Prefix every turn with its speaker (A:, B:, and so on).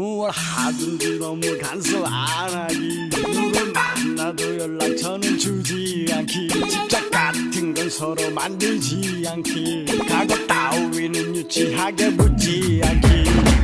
A: 뭘 하든지 너무 간섭 안 하기. 누굴 만나도 연락처는 주지 않기. 집착 같은 건 서로 만들지 않기. 과거 따위는 유치하게 묻지 않기.